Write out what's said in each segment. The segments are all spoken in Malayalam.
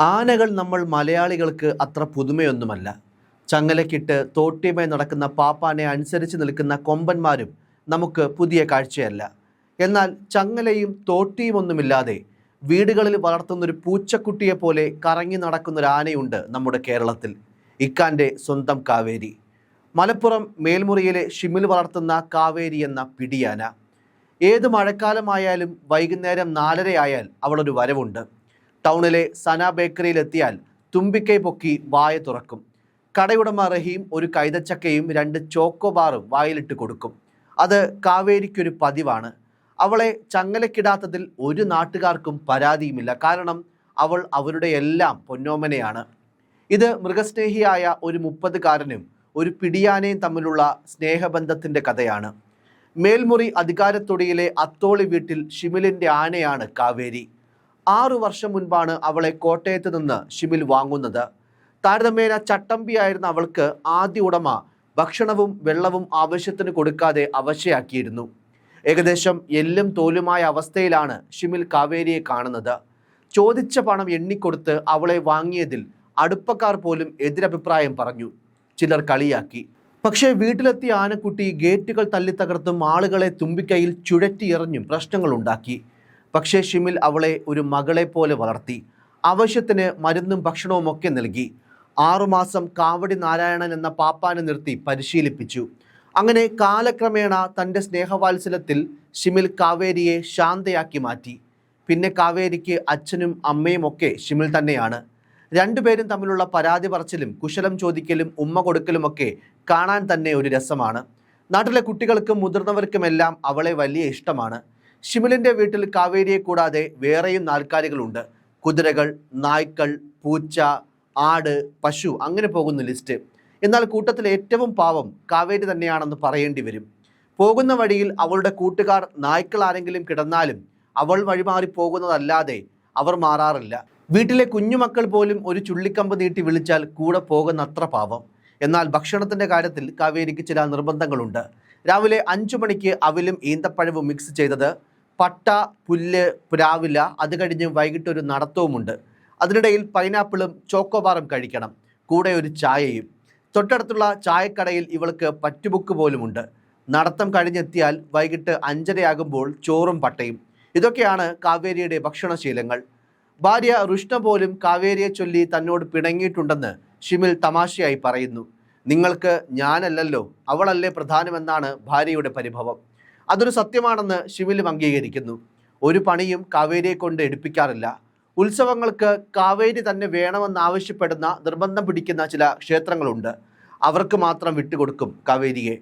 ആനകൾ നമ്മൾ മലയാളികൾക്ക് അത്ര പുതുമയൊന്നുമല്ല. ചങ്ങലക്കിട്ട് തോട്ടിയുമായി നടക്കുന്ന പാപ്പാനെ അനുസരിച്ച് നിൽക്കുന്ന കൊമ്പന്മാരും നമുക്ക് പുതിയ കാഴ്ചയല്ല. എന്നാൽ ചങ്ങലയും തോട്ടിയും ഒന്നുമില്ലാതെ വീടുകളിൽ വളർത്തുന്നൊരു പൂച്ചക്കുട്ടിയെ പോലെ കറങ്ങി നടക്കുന്നൊരു ആനയുണ്ട് നമ്മുടെ കേരളത്തിൽ. ഇക്കാന്റെ സ്വന്തം കാവേരി. മലപ്പുറം മേൽമുറിയിലെ ഷിമിൽ വളർത്തുന്ന കാവേരി എന്ന പിടിയാന. ഏത് മഴക്കാലമായാലും വൈകുന്നേരം നാലരയായാൽ അവളൊരു വരവുണ്ട്. ടൗണിലെ സന ബേക്കറിയിൽ എത്തിയാൽ തുമ്പിക്കൈ പൊക്കി വായ തുറക്കും. കടയുടമ റഹീം ഒരു കൈതച്ചക്കയും രണ്ട് ചോക്കോ ബാറും വായിലിട്ട് കൊടുക്കും. അത് കാവേരിക്കൊരു പതിവാണ്. അവളെ ചങ്ങലക്കിടാത്തതിൽ ഒരു നാട്ടുകാർക്കും പരാതിയുമില്ല. കാരണം അവൾ അവരുടെ എല്ലാം പൊന്നോമനയാണ്. ഇത് മൃഗസ്നേഹിയായ ഒരു മുപ്പതുകാരനും ഒരു പിടിയാനയും തമ്മിലുള്ള സ്നേഹബന്ധത്തിന്റെ കഥയാണ്. മേൽമുറി അധികാരത്തൊടിയിലെ അത്തോളി വീട്ടിൽ ഷിമിലിന്റെ ആനയാണ് കാവേരി. ആറു വർഷം മുൻപാണ് അവളെ കോട്ടയത്ത് നിന്ന് ഷിമിൽ വാങ്ങുന്നത്. താരതമ്യേന ചട്ടമ്പിയായിരുന്ന അവൾക്ക് ആദ്യ ഉടമ ഭക്ഷണവും വെള്ളവും ആവശ്യത്തിന് കൊടുക്കാതെ അവശയാക്കിയിരുന്നു. ഏകദേശം എല്ലും തോലുമായ അവസ്ഥയിലാണ് ഷിമിൽ കാവേരിയെ കാണുന്നത്. ചോദിച്ച പണം എണ്ണിക്കൊടുത്ത് അവളെ വാങ്ങിയതിൽ അടുപ്പക്കാർ പോലും എതിരഭിപ്രായം പറഞ്ഞു. ചിലർ കളിയാക്കി. പക്ഷേ വീട്ടിലെത്തിയ ആനക്കുട്ടി ഗേറ്റുകൾ തല്ലിത്തകർത്തും ആളുകളെ തുമ്പിക്കൈയിൽ ചുഴറ്റിയെറിഞ്ഞും പ്രശ്നങ്ങളുണ്ടാക്കി. പക്ഷേ ഷിമിൽ അവളെ ഒരു മകളെ പോലെ വളർത്തി. ആവശ്യത്തിന് മരുന്നും ഭക്ഷണവും ഒക്കെ നൽകി. ആറുമാസം കാവടി നാരായണൻ എന്ന പാപ്പാനെ നിർത്തി പരിശീലിപ്പിച്ചു. അങ്ങനെ കാലക്രമേണ തന്റെ സ്നേഹവാത്സല്യത്തിൽ ഷിമിൽ കാവേരിയെ ശാന്തയാക്കി മാറ്റി. പിന്നെ കാവേരിക്ക് അച്ഛനും അമ്മയും ഒക്കെ ഷിമിൽ തന്നെയാണ്. രണ്ടുപേരും തമ്മിലുള്ള പരാതി പറച്ചിലും കുശലം ചോദിക്കലും ഉമ്മ കൊടുക്കലുമൊക്കെ കാണാൻ തന്നെ ഒരു രസമാണ്. നാട്ടിലെ കുട്ടികൾക്കും മുതിർന്നവർക്കുമെല്ലാം അവളെ വലിയ ഇഷ്ടമാണ്. ഷിമിലിന്റെ വീട്ടിൽ കാവേരിയെ കൂടാതെ വേറെയും നാൽക്കാലികളുണ്ട്. കുതിരകൾ നായ്ക്കൾ പൂച്ച ആട് പശു അങ്ങനെ പോകുന്ന ലിസ്റ്റ്. എന്നാൽ കൂട്ടത്തിൽ ഏറ്റവും പാവം കാവേരി തന്നെയാണെന്ന് പറയേണ്ടി വരും. പോകുന്ന വഴിയിൽ അവളുടെ കൂട്ടുകാർ നായ്ക്കൾ ആരെങ്കിലും കിടന്നാലും അവൾ വഴിമാറി പോകുന്നതല്ലാതെ അവർ മാറാറില്ല. വീട്ടിലെ കുഞ്ഞുമക്കൾ പോലും ഒരു ചുള്ളിക്കമ്പ് നീട്ടി വിളിച്ചാൽ കൂടെ പോകുന്നത്ര പാവം. എന്നാൽ ഭക്ഷണത്തിന്റെ കാര്യത്തിൽ കാവേരിക്ക് ചില നിർബന്ധങ്ങളുണ്ട്. രാവിലെ അഞ്ചു മണിക്ക് അവിലും ഈന്തപ്പഴവും മിക്സ് ചെയ്തത് പട്ട പുല്ല് പുരാവില അത് കഴിഞ്ഞ് വൈകിട്ട് ഒരു നടത്തവുമുണ്ട്. അതിനിടയിൽ പൈനാപ്പിളും ചോക്കോബാറും കഴിക്കണം. കൂടെ ഒരു ചായയും. തൊട്ടടുത്തുള്ള ചായക്കടയിൽ ഇവൾക്ക് പറ്റുബുക്ക് പോലുമുണ്ട്. നടത്തം കഴിഞ്ഞെത്തിയാൽ വൈകിട്ട് അഞ്ചരയാകുമ്പോൾ ചോറും പട്ടയും. ഇതൊക്കെയാണ് കാവേരിയുടെ ഭക്ഷണശീലങ്ങൾ. ഭാര്യ റുഷ്ണ പോലും കാവേരിയെ ചൊല്ലി തന്നോട് പിണങ്ങിയിട്ടുണ്ടെന്ന് ഷിമിൽ തമാശയായി പറയുന്നു. നിങ്ങൾക്ക് ഞാനല്ലല്ലോ അവളല്ലേ പ്രധാനമെന്നാണ് ഭാര്യയുടെ പരിഭവം. അതൊരു സത്യമാണെന്ന് ഷിമിലും അംഗീകരിക്കുന്നു. ഒരു പണിയും കാവേരിയെ കൊണ്ട് എടുപ്പിക്കാറില്ല. ഉത്സവങ്ങൾക്ക് കാവേരി തന്നെ വേണമെന്ന് ആവശ്യപ്പെടുന്ന നിർബന്ധം പിടിക്കുന്ന ചില ക്ഷേത്രങ്ങളുണ്ട്. അവർക്ക് മാത്രം വിട്ടുകൊടുക്കും കാവേരിയെ.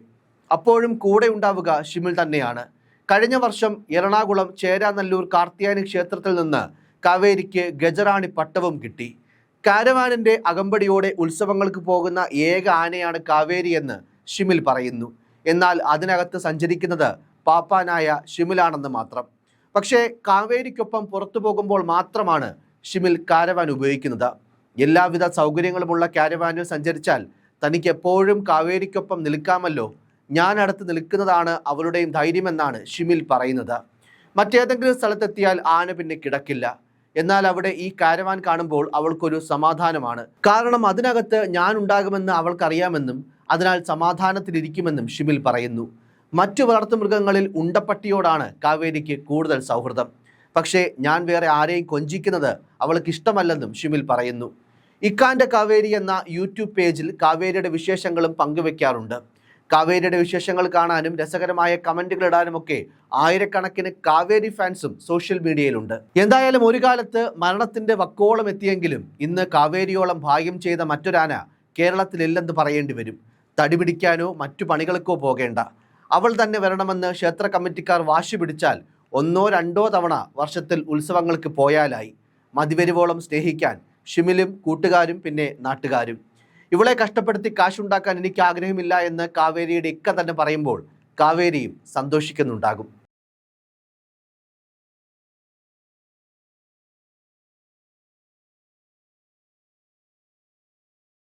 അപ്പോഴും കൂടെ ഉണ്ടാവുക ഷിമിൽ തന്നെയാണ്. കഴിഞ്ഞ വർഷം എറണാകുളം ചേരാനല്ലൂർ കാർത്തിയാനി ക്ഷേത്രത്തിൽ നിന്ന് കാവേരിക്ക് ഗജറാണി പട്ടവും കിട്ടി. കാരവാനിന്റെ അകമ്പടിയോടെ ഉത്സവങ്ങൾക്ക് പോകുന്ന ഏക ആനയാണ് കാവേരി എന്ന് ഷിമിൽ പറയുന്നു. എന്നാൽ അതിനകത്ത് സഞ്ചരിക്കുന്നത് പാപ്പാനായ ഷിമിലാണെന്ന് മാത്രം. പക്ഷേ കാവേരിക്കൊപ്പം പുറത്തു പോകുമ്പോൾ മാത്രമാണ് ഷിമിൽ കാരവാൻ ഉപയോഗിക്കുന്നത്. എല്ലാവിധ സൗകര്യങ്ങളുമുള്ള കാരവാനിൽ സഞ്ചരിച്ചാൽ തനിക്ക് എപ്പോഴും കാവേരിക്കൊപ്പം നിൽക്കാമല്ലോ. ഞാൻ അടുത്ത് നിൽക്കുന്നതാണ് അവരുടെയും ധൈര്യമെന്നാണ് ഷിമിൽ പറയുന്നത്. മറ്റേതെങ്കിലും സ്ഥലത്തെത്തിയാൽ ആന പിന്നെ കിടക്കില്ല. എന്നാൽ അവിടെ ഈ കാരവാൻ കാണുമ്പോൾ അവൾക്കൊരു സമാധാനമാണ്. കാരണം അതിനകത്ത് ഞാൻ ഉണ്ടാകുമെന്ന് അവൾക്കറിയാമെന്നും അതിനാൽ സമാധാനത്തിലിരിക്കുമെന്നും ഷിമിൽ പറയുന്നു. മറ്റു വളർത്തുമൃഗങ്ങളിൽ ഉണ്ടപ്പട്ടിയോടാണ് കാവേരിക്ക് കൂടുതൽ സൗഹൃദം. പക്ഷേ ഞാൻ വേറെ ആരെയും കൊഞ്ചിക്കുന്നത് അവൾക്ക് ഇഷ്ടമല്ലെന്നും ഷിമിൽ പറയുന്നു. ഇക്കാന്റെ കാവേരി എന്ന യൂട്യൂബ് പേജിൽ കാവേരിയുടെ വിശേഷങ്ങളും പങ്കുവെക്കാറുണ്ട്. കാവേരിയുടെ വിശേഷങ്ങൾ കാണാനും രസകരമായ കമന്റുകൾ ഇടാനുമൊക്കെ ആയിരക്കണക്കിന് കാവേരി ഫാൻസും സോഷ്യൽ മീഡിയയിലുണ്ട്. എന്തായാലും ഒരു കാലത്ത് മരണത്തിന്റെ വക്കോളം എത്തിയെങ്കിലും ഇന്ന് കാവേരിയോളം ഭാഗ്യം ചെയ്ത മറ്റൊരാന കേരളത്തിലില്ലെന്ന് പറയേണ്ടി വരും. തടി പിടിക്കാനോ മറ്റു പണികൾക്കോ പോകേണ്ട. അവൾ തന്നെ വരണമെന്ന് ക്ഷേത്ര കമ്മിറ്റിക്കാർ വാശി പിടിച്ചാൽ ഒന്നോ രണ്ടോ തവണ വർഷത്തിൽ ഉത്സവങ്ങൾക്ക് പോയാലായി. മതിവരുവോളം സ്നേഹിക്കാൻ ഷിമിലും കൂട്ടുകാരും പിന്നെ നാട്ടുകാരും. ഇവളെ കഷ്ടപ്പെടുത്തി കാശുണ്ടാക്കാൻ എനിക്ക് ആഗ്രഹമില്ല എന്ന് കാവേരിയുടെ ഇക്ക തന്നെ പറയുമ്പോൾ കാവേരിയും സന്തോഷിക്കുന്നുണ്ടാകും.